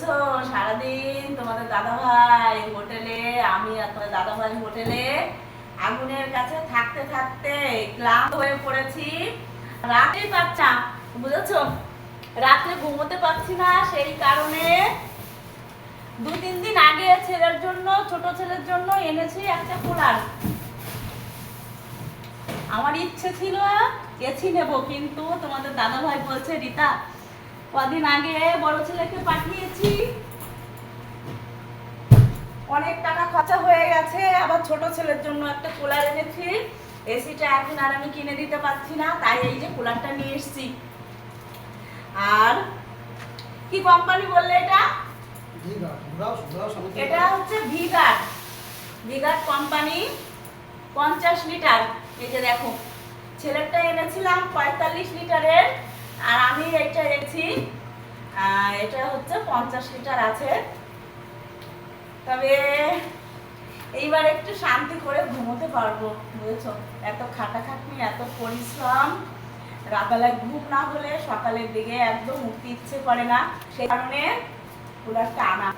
বুঝেছ সারাদিন তোমাদের দাদা ভাই হোটেলে, আমি আর তোমার দাদা ভাই হোটেলে আগুনের কাছে থাকতে থাকতে ক্লান্ত হয়ে পড়েছি। রাতে বাচ্চা, বুঝেছ? রাতে ঘুমোতে পারছি না, সেই কারণে দু তিন দিন আগে ছেলের জন্য, ছোট ছেলের জন্য এনেছি একটা কুলার। আমার ইচ্ছে ছিল, গেছি নেব, কিন্তু তোমাদের দাদা ভাই বলছে, রীতা কদিন আগে বড় ছেলেকে পাঠিয়েছি। অনেক টাকা খরচা হয়ে গেছে আবার ছোট ছেলের জন্য একটা কুলার এনেছি। এসিটা এখন আর আমি কিনে দিতে পারছি না তাই এই যে কুলারটা নিয়ে এসেছি। আর কি কোম্পানি বললে এটা? এটা হচ্ছে ভিগার্ড ভিগার্ড কোম্পানি পঞ্চাশ লিটার। এই যে দেখো ছেলেরটা এনেছিলাম পঁয়তাল্লিশ লিটারের। আর আমি এটা এনেছি এটা হচ্ছে পঞ্চাশ লিটার আছে। তবে এইবার একটু শান্তি করে ঘুমোতে পারব, বুঝেছ? এত খাটাখাটনি, এত পরিশ্রম রাতবেলায় ঘুম না হলে সকালের দিকে একদম উঠতে ইচ্ছে করে না সেই কারণে কুলারটা আনা